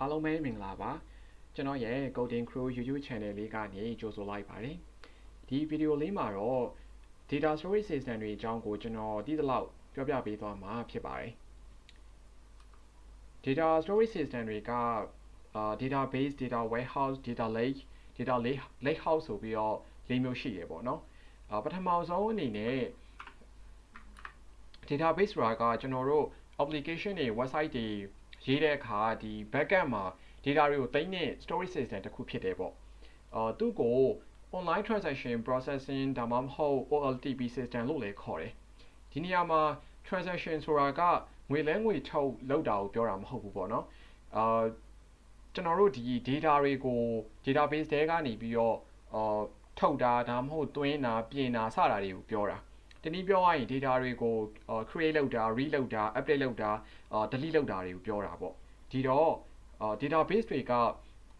အားလုံးပဲမင်္ဂလာပါကျွန်တော်ရဲ့ Coding Crew YouTube Channel လေးကနေကြိုဆိုလိုက်ပါတယ်ဒီဗီဒီယိုလေးမှာတော့ Data Storage System တွေအကြောင်းကိုကျွန်တော်သိသလောက်ပြောပြပေးသွားမှာဖြစ်ပါတယ် Data Storage System တွေကအာ Database Data Warehouse Data Lake Data Lake Lake House ဆိုပြီးတော့၄မျိုးရှိတယ်ပေါ့နော်အာပထမဆုံးအနေနဲ့ database ဆိုတာကကျွန်တော်တို့ application တွေ website တွေ ရေးတဲ့အခါဒီ backend မှာ data တွေကိုသိမ်းတဲ့ storage system တစ်ခုဖြစ်တယ်ပေါ့အာသူ့ကို online transaction processing ဒါမှမဟုတ် OLTP system လို့လည်းခေါ်တယ်ဒီနေရာမှာ transaction ဆိုတာကငွေလဲငွေထုတ်လောက်တာကိုပြောတာမဟုတ်ဘူးပေါ့နော်အာကျွန်တော်တို့ဒီ data တွေကို database တဲကနေပြီးတော့အာထုတ်တာဒါမှမဟုတ်သွင်းတာပြင်တာစတာတွေကိုပြောတာ တနည်းပြောရရင် data တွေကို create လုပ်တာ read လုပ်တာ update လုပ်တာ delete လုပ်တာတွေကိုပြောတာပေါ့ဒီတော့ database တွေက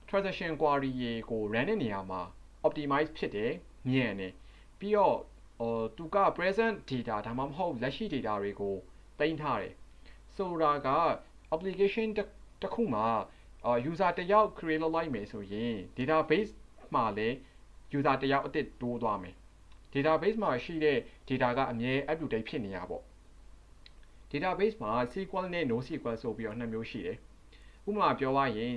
transaction query ကို run တဲ့နေရာမှာ optimize ဖြစ်တယ်မြန်တယ်ပြီးတော့ဟိုသူက present data ဒါမှမဟုတ်လက်ရှိ data တွေကိုတင်ထားတယ်ဆိုတာက application တစ်ခုမှာ user တယောက် create လုပ်လိုက်မယ်ဆိုရင် database မှာလည်း user တယောက်အသစ်တိုးသွားမယ် database မှာရှိတဲ့ data ကအမြဲ up to date ဖြစ်နေရပေါ့ database မှာ SQL နဲ့ NoSQL ဆိုပြီးတော့နှစ်မျိုးရှိတယ်ဥပမာပြောရရင်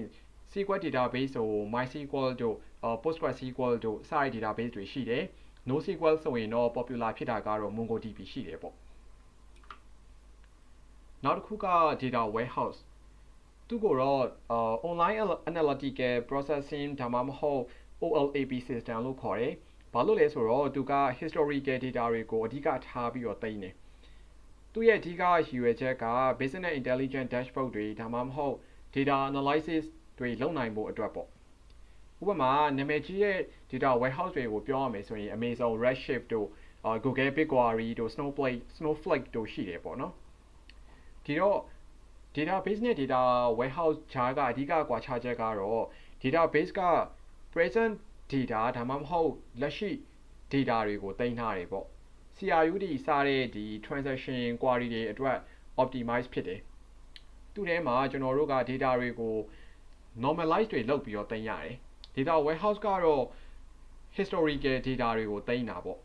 SQL database ဆို MySQL တို့ PostgreSQL တို့စတဲ့ database တွေရှိတယ် NoSQL ဆိုရင်တော့ popular ဖြစ်တာကတော့ MongoDB ရှိတယ်ပေါ့နောက်တစ်ခုက data warehouse သူကိုတော့ online analytical processing ဒါမှမဟုတ် OLAP system လို့ခေါ်တယ်။ ဘာလို့လဲဆိုတော့သူက historical data တွေကိုအဓိကထားပြီးတော့သိမ်းတယ်။သူ့ရဲ့အဓိကရည်ရွယ်ချက်က business intelligence dashboard တွေဒါမှမဟုတ် data analysis တွေလုပ်နိုင်ဖို့အတွက်ပေါ့။ဥပမာနာမည်ကြီးတဲ့ data warehouse တွေကိုပြောရမယ်ဆိုရင် Amazon Redshift တို့ Google BigQuery တို့ Snowflake Snowflake တို့ရှိတယ်ပေါ့နော်။ဒီတော့ database နဲ့ data warehouse ခြားကအဓိကကွာခြားချက်ကတော့ database က present data ဒါမှမဟုတ်လက်ရှိ data တွေကိုတင်ထားတယ်ပေါ့ CRUD စတဲ့ဒီ transaction query တွေအတွက် optimize ဖြစ်တယ်သူ့ထဲမှာကျွန်တော်တို့က data တွေကို normalize တွေလုပ်ပြီးတော့တင်ရတယ် data warehouse ကတော့ historical data တွေကိုတင်တာပေါ့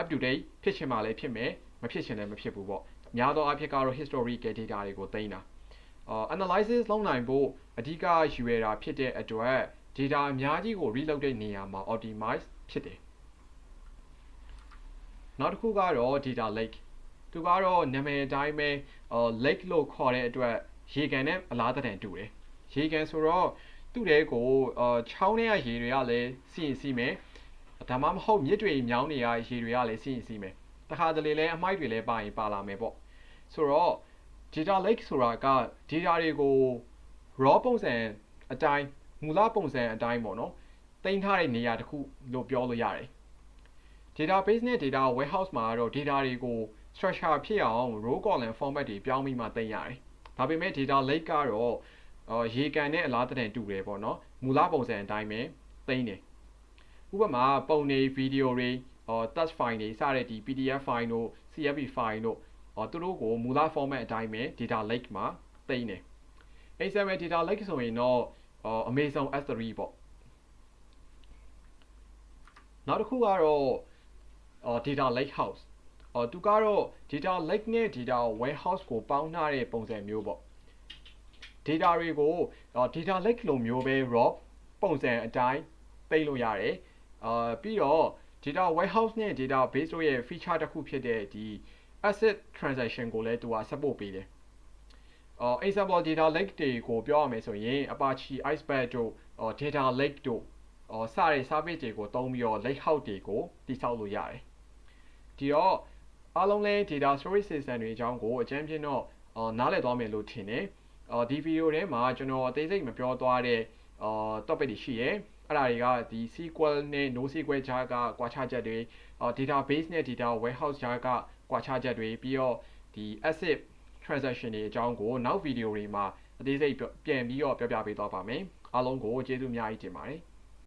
up to date ဖြစ်ချင်မှလည်းဖြစ်မယ်မဖြစ်ချင်လည်းမဖြစ်ဘူးပေါ့များသောအားဖြင့်ကတော့ historical data တွေကိုသိမ်းတာအာ analysis လုပ်နိုင်ဖို့အဓိကယူရတာဖြစ်တဲ့အတွက် data အများကြီးကို read လုပ်တဲ့နေရာမှာ optimize ဖြစ်တယ်နောက်တစ်ခုကတော့ data lake သူကတော့နာမည်အတိုင်းပဲ lake လို့ခေါ်တဲ့အတွက်ရေကန်နဲ့အလားတန်တူတယ်ရေကန်ဆိုတော့သူ့တဲကိုချောင်းထဲကရေတွေကလည်းစီရင်စီမယ်ဒါမှမဟုတ်မြစ်တွေမြောင်းတွေကရေတွေကလည်းစီရင်စီမယ်တခါတလေလဲအမိုက်တွေလည်းပါရင်ပါလာမယ်ပေါ့ဆိုတော့ data lake ဆိုတာက data တွေကို raw ပုံစံအတိုင်း မူလပုံစံအတိုင်းပေါ့နော်တင်ထားတဲ့နေရာတစ်ခုလို့ပြောလို့ရတယ် database နဲ့ data warehouse မှာတော့ data တွေကို structure ဖြစ်အောင် row column format တွေပြောင်းပြီးမှတင်ရတယ်ဒါပေမဲ့ data lake ကတော့ရေကန်နဲ့အလားတန်တူတယ်ပေါ့နော်မူလပုံစံအတိုင်းပဲတင်တယ်ဥပမာပုံနေဗီဒီယိုတွေ touch file တွေစတဲ့ဒီ PDF file တို့ CSV file တို့သူတို့ကိုမူလ format အတိုင်းပဲ data lake မှာသိမ်းတယ်။ XML data lake ဆိုရင်တော့ Amazon S3 ပေါ့။နောက်တစ်ခုကတော့ data lake house အော်သူကတော့ data lake နဲ့ data warehouse ကိုပေါင်းထားတဲ့ပုံစံမျိုးပေါ့ data တွေကို data lake လိုမျိုးပဲ raw ပုံစံအတိုင်းသိမ်းလို့ရတယ်အာပြီးတော့ data warehouse နဲ့ database တို့ရဲ့ feature တစ်ခုဖြစ်တဲ့ဒီ asset transaction ကိုလည်းသူက support ပေးတယ် အော် example data lake တွေကိုပြောရမယ်ဆိုရင် Apache Iceberg တို့ data lake တို့အော်စတဲ့ service တွေကိုသုံးပြီးတော့ lake house တွေကိုတည်ဆောက်လို့ရတယ်ဒီတော့အားလုံးလဲ data storage system တွေအကြောင်းကိုအကြမ်းဖြင့်တော့နားလည်သွားမယ်လို့ထင်တယ်အော်ဒီဗီဒီယိုထဲမှာကျွန်တော်အသေးစိတ်မပြောသွားတဲ့အော် topic တွေရှိရဲအဲ့ဒါတွေကဒီ SQL နဲ့ NoSQL ကြားကကွာခြားချက်တွေ database နဲ့ data warehouse ကြားကကွာခြားချက်တွေပြီးတော့ဒီ asset transaction တွေအကြောင်းကိုနောက်ဗီဒီယိုတွေမှာအသေးစိတ်ပြန်ပြီးတော့ပြောပြပေးသွားပါမယ်အားလုံးကိုကျေးဇူးအများကြီးတင်ပါတယ်